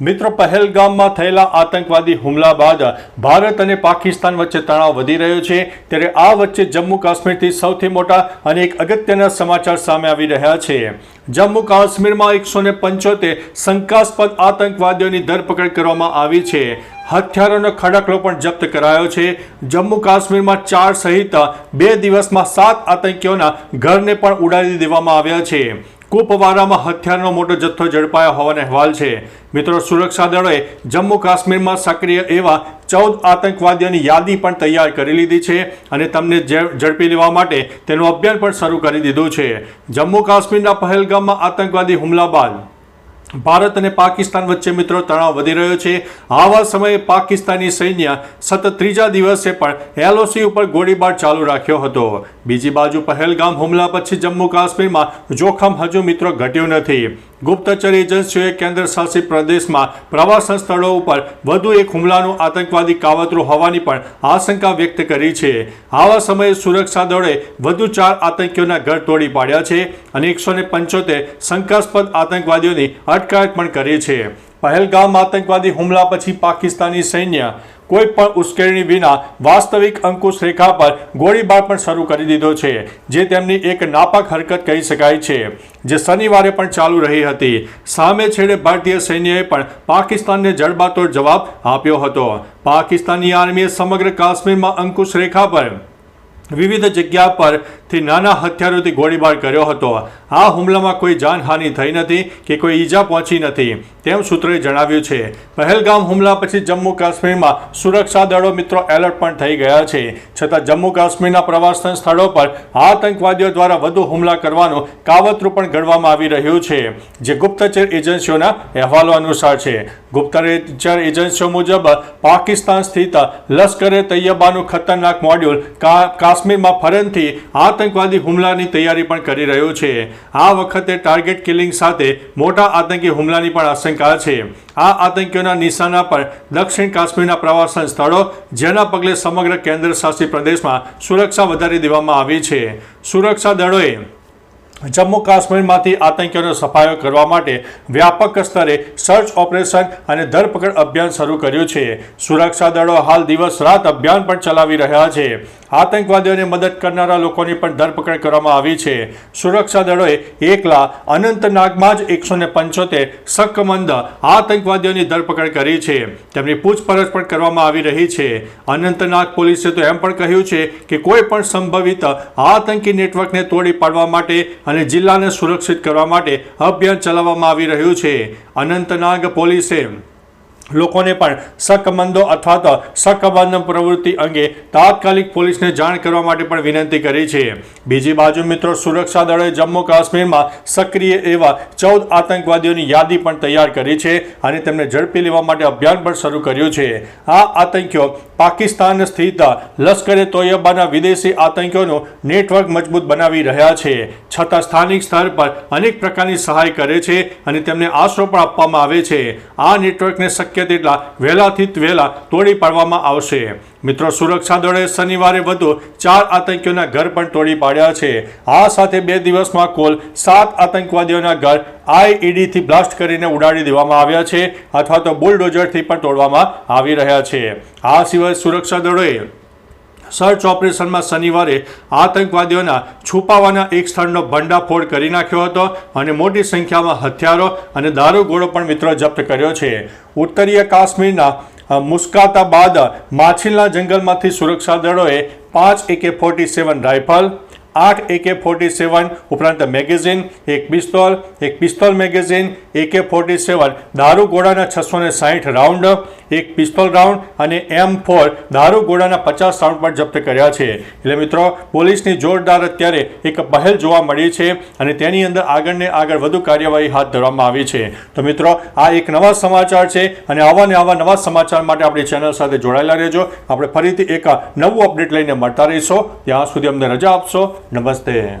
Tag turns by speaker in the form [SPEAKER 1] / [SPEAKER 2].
[SPEAKER 1] મિત્રો, પહેલગામમાં થયેલા આતંકવાદી હુમલા બાદ ભારત અને પાકિસ્તાન વચ્ચે તણાવ વધી રહ્યો છે. ત્યારે આ વચ્ચે જમ્મુ કાશ્મીરથી સૌથી મોટા અને એક અગત્યના સમાચાર સામે આવી રહ્યા છે. જમ્મુ કાશ્મીરમાં એકસો ને પંચોતેર શંકાસ્પદ આતંકવાદીઓની ધરપકડ કરવામાં આવી છે. હથિયારોનો ખડકલો પણ જપ્ત કરાયો છે. જમ્મુ કાશ્મીરમાં ચાર સહિત બે દિવસમાં સાત આતંકીઓના ઘરને પણ ઉડાડી દેવામાં આવ્યા છે. કુપવારામાં હથિયારનો મોટો જથ્થો ઝડપાયો હોવાનો અહેવાલ છે. મિત્રો, સુરક્ષા દળોએ જમ્મુ કાશ્મીરમાં સક્રિય એવા ચૌદ આતંકવાદીઓની યાદી પણ તૈયાર કરી લીધી છે અને તમને ઝડપી લેવા માટે તેનું અભિયાન પણ શરૂ કરી દીધું છે. જમ્મુ કાશ્મીરના પહેલગામમાં આતંકવાદી હુમલા બાદ ભારત અને પાકિસ્તાન વચ્ચે મિત્રો તણાવ વધી રહ્યો છે. આવા સમયે પાકિસ્તાની સૈન્ય સતત ત્રીજા દિવસે પણ એલઓસી ઉપર ગોળીબાર ચાલુ રાખ્યો હતો. બીજી બાજુ પહેલગામ હુમલા પછી જમ્મુ કાશ્મીરમાં જોખમ હજુ મિત્રો ઘટ્યું નથી. ગુપ્તચર એજન્સીઓએ કેન્દ્ર શાસિત પ્રદેશમાં પ્રવાસન સ્થળો ઉપર વધુ એક હુમલાનું આતંકવાદી કાવતરું હોવાની પણ આશંકા વ્યક્ત કરી છે. આવા સમયે સુરક્ષા દળોએ વધુ ચાર આતંકીઓના ઘર તોડી પાડ્યા છે અને એકસો પંચોતેર શંકાસ્પદ આતંકવાદીઓની અટકાયત પણ કરી છે. પહેલગામ આતંકવાદી હુમલા પછી પાકિસ્તાની સૈન્ય કોઈ પણ ઉશ્કેરણી વિના વાસ્તવિક અંકુશ રેખા પર ગોળીબાર પણ શરૂ કરી દીધો છે, જે તેમની એક નાપાક હરકત કહી શકાય છે, જે શનિવારે પણ ચાલુ રહી હતી. સામે છેડે ભારતીય સૈન્યએ પણ પાકિસ્તાનને જડબાતોડ જવાબ આપ્યો હતો. પાકિસ્તાની આર્મીએ સમગ્ર કાશ્મીરમાં અંકુશ રેખા પર વિવિધ જગ્યા પરથી નાના હથિયારોથી ગોળીબાર કર્યો હતો. આ હુમલામાં કોઈ જાનહાનિ થઈ નથી કે કોઈ ઈજા પહોંચી નથી. તેમ સૂત્રોએ જણાવ્યું છે, પહેલગામ હુમલા પછી જમ્મુ કાશ્મીરમાં સુરક્ષા દળો મિત્રો એલર્ટ પણ થઈ ગયા છે. છતાં જમ્મુ કાશ્મીરના પ્રવાસન સ્થળો પર આતંકવાદીઓ દ્વારા વધુ હુમલા કરવાનું કાવતરું પણ ઘડવામાં આવી રહ્યું છે, જે ગુપ્તચર એજન્સીઓના અહેવાલો અનુસાર છે. ગુપ્તચર એજન્સીઓ મુજબ, પાકિસ્તાન સ્થિત લશ્કરે તૈયબાનું ખતરનાક મોડ્યુલ કાશ્મીરમાં ફરનથી આતંકવાદી હુમલાની તૈયારી પણ કરી રહ્યું છે. આ વખતે ટાર્ગેટ કિલિંગ સાથે મોટા આતંકી હુમલાની પણ આશંકા છે. આ આતંકીઓના નિશાના પર દક્ષિણ કાશ્મીરના પ્રવાસન સ્થળો જેના પગલે સમગ્ર કેન્દ્ર શાસિત પ્રદેશમાં સુરક્ષા વધારી દેવામાં આવી છે. સુરક્ષા દળોએ જમ્મુ કાશ્મીરમાંથી આતંકીઓનો સફાયો કરવા માટે વ્યાપક સ્તરે સર્ચ ઓપરેશન અને ધરપકડ અભિયાન શરૂ કર્યું છે. સુરક્ષા દળો હાલ દિવસ રાત અભિયાન પણ ચલાવી રહ્યા છે. આતંકવાદીઓને મદદ કરનારા લોકોની પણ ધરપકડ કરવામાં આવી છે. સુરક્ષા દળોએ એકલા અનંતનાગમાં જ એકસો ને પંચોતેર શકમંદ આતંકવાદીઓની ધરપકડ કરી છે. તેમની પૂછપરછ પણ કરવામાં આવી રહી છે. અનંતનાગ પોલીસે તો એમ પણ કહ્યું છે કે કોઈ પણ સંભવિત આતંકી નેટવર્કને તોડી પાડવા માટે અને જિલ્લાને સુરક્ષિત કરવા માટે અભિયાન ચલાવવામાં આવી રહ્યું છે. અનંતનાગ પોલીસે લોકોને પણ શકમંદો અથવા તો શકમંદ પ્રવૃત્તિ અંગે તાત્કાલિક પોલીસને જાણ કરવા માટે પણ વિનંતી કરી છે. બીજી બાજુ મિત્રો, સુરક્ષા દળોએ જમ્મુ કાશ્મીરમાં સક્રિય એવા ચૌદ આતંકવાદીઓની યાદી પણ તૈયાર કરી છે અને તેમને ઝડપી લેવા માટે અભિયાન પણ શરૂ કર્યું છે. આ આતંકીઓ પાકિસ્તાન સ્થિત લશ્કરે તોયબાના વિદેશી આતંકીઓનું નેટવર્ક મજબૂત બનાવી રહ્યા છે. છતાં સ્થાનિક સ્તર પર અનેક પ્રકારની સહાય કરે છે અને તેમને આશરો પણ આપવામાં આવે છે. આ નેટવર્કને શક્ય તેટલા વહેલાથી વહેલા તોડી પાડવામાં આવશે. મિત્રો, સુરક્ષા દળે શનિવારે વધુ ચાર આતંકીઓના ઘર પણ તોડી પાડ્યા છે. આ સાથે બે દિવસમાં કુલ સાત આતંકવાદીઓના ઘર આઈઈડીથી બ્લાસ્ટ કરીને ઉડાડી દેવામાં આવ્યા છે અથવા તો બુલડોઝરથી પણ તોડવામાં આવી રહ્યા છે. આ સિવાય સુરક્ષા દળોએ સર્ચ ઓપરેશનમાં શનિવારે આતંકવાદીઓના છુપાવાના એક સ્થળનો ભંડાફોડ કરી નાખ્યો હતો અને મોટી સંખ્યામાં હથિયારો અને દારૂગોળો પણ મિત્રો જપ્ત કર્યો છે. ઉત્તરીય કાશ્મીરના મુસ્કાતા બાદ માછીલના જંગલમાંથી સુરક્ષા દળોએ પાંચ એકે ફોર્ટી સેવન રાઇફલ આઠ એકે ફોર્ટી સેવન ઉપરાંત મેગેઝિન, એક પિસ્તોલ એક pistol magazine, AK forty seven. દારૂગોળાના છસો ને સાહીઠ રાઉન્ડ, એક પિસ્તોલ રાઉન્ડ અને એમ ફોર દારૂગોળાના પચાસ રાઉન્ડ પણ જપ્ત કર્યા છે. એટલે મિત્રો, પોલીસની જોરદાર અત્યારે એક પહેલ જોવા મળી છે અને તેની અંદર આગળને આગળ વધુ કાર્યવાહી હાથ ધરવામાં આવી છે. તો મિત્રો, આ એક નવા સમાચાર છે અને આવા ને આવા નવા સમાચાર માટે આપણી ચેનલ સાથે જોડાયેલા રહેજો. આપણે ફરીથી એક નવું અપડેટ લઈને મળતા રહીશું. ત્યાં સુધી અમને રજા આપશો. નમસ્તે.